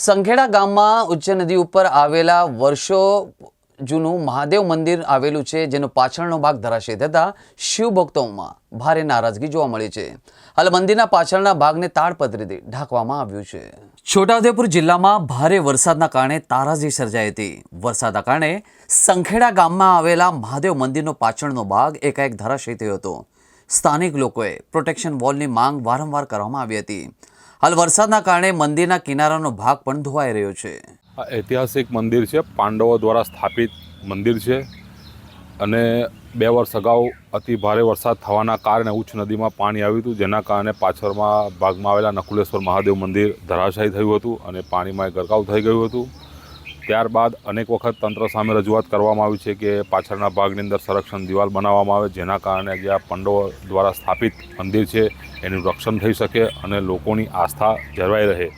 સંખેડા ગામમાં ઉચ્ચ નદી ઉપર આવેલા વર્ષો જૂનું મહાદેવ મંદિર આવેલું છે, જેનો પાછળનો ભાગ ધરાશે થતાં શિવભક્તોમાં ભારે નારાજગી જોવા મળી છે. હાલ મંદિરના પાછળના ભાગને તાડપત્રીથી ઢાંકવામાં આવ્યું છે. છોટાઉદેપુર જિલ્લામાં ભારે વરસાદના કારણે તારાજી સર્જાઈ હતી. વરસાદના કારણે સંખેડા ગામમાં આવેલા મહાદેવ મંદિરનો પાછળનો ભાગ એકાએક ધરાશય થયો હતો. સ્થાનિક લોકોએ પ્રોટેક્શન વોલની માંગ વારંવાર કરવામાં આવી હતી. હાલ વરસાદના કારણે મંદિરના કિનારાનો ભાગ પણ ધોવાઈ રહ્યો છે. આ ઐતિહાસિક મંદિર છે, પાંડવો દ્વારા સ્થાપિત મંદિર છે અને બે વર્ષ અગાઉ અતિ ભારે વરસાદ થવાના કારણે ઉચ્ચ નદીમાં પાણી આવ્યું હતું, જેના કારણે પાછળમાં ભાગમાં આવેલા નકુલેશ્વર મહાદેવ મંદિર ધરાશાયી થયું હતું અને પાણીમાં ગરકાવ થઈ ગયું હતું. ત્યારબાદ અનેક વખત તંત્ર સામે રજૂઆત કરવામાં આવી છે કે પાછળના ભાગની અંદર સંરક્ષણ દિવાલ બનાવવામાં આવે, જેના કારણે જે આ પંડવો દ્વારા સ્થાપિત મંદિર છે, એનું રક્ષણ થઈ શકે અને લોકોની આસ્થા જળવાઈ રહે.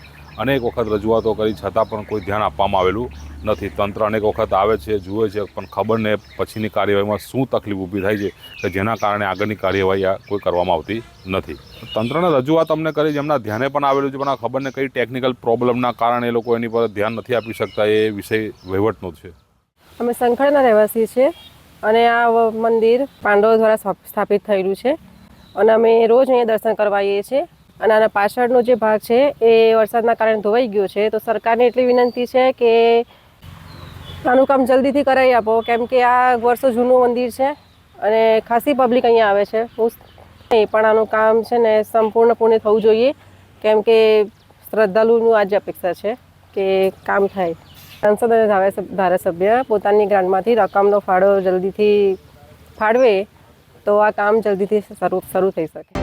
અનેક વખત રજૂઆતો કરી, છતાં પણ કોઈ ધ્યાન આપવામાં આવેલું નથી. તંત્ર અનેક વખત આવે છે, જુએ છે, પણ ખબર ને પછીની કાર્યવાહીમાં શું તકલીફ ઊભી થાય છે કે જેના કારણે આગળની કાર્યવાહી આ કોઈ કરવામાં આવતી નથી. તંત્રને રજૂઆત અમને કરી જેમના ધ્યાને પણ આવેલું છે, પણ આ ખબર ને કઈ ટેકનિકલ પ્રોબ્લેમના કારણે એ લોકો એની પર ધ્યાન નથી આપી શકતા, એ વિષય વહીવટનો છે. અમે સંખેડના રહેવાસી છીએ અને આ મંદિર પાંડવો દ્વારા સ્થાપ- સ્થાપિત થયેલું છે અને અમે રોજ અહીંયા દર્શન કરવા આવીએ છીએ અને આના પાછળનો જે ભાગ છે એ વરસાદના કારણે ધોવાઈ ગયો છે. તો સરકારને એટલી વિનંતી છે કે આનું કામ જલ્દીથી કરાવી આપો. કેમ કે આ વર્ષો જૂનું મંદિર છે અને ખાસી પબ્લિક અહીંયા આવે છે. નહીં, પણ આનું કામ છે ને સંપૂર્ણ થવું જોઈએ. કેમ કે શ્રદ્ધાળુનું આજે અપેક્ષા છે કે કામ થાય. સાંસદ અને ધારાસભ- ધારાસભ્ય પોતાની ગ્રાન્ટમાંથી રકમનો ફાળો જલ્દીથી ફાળવે તો આ કામ જલ્દીથી શરૂ શરૂ થઈ શકે.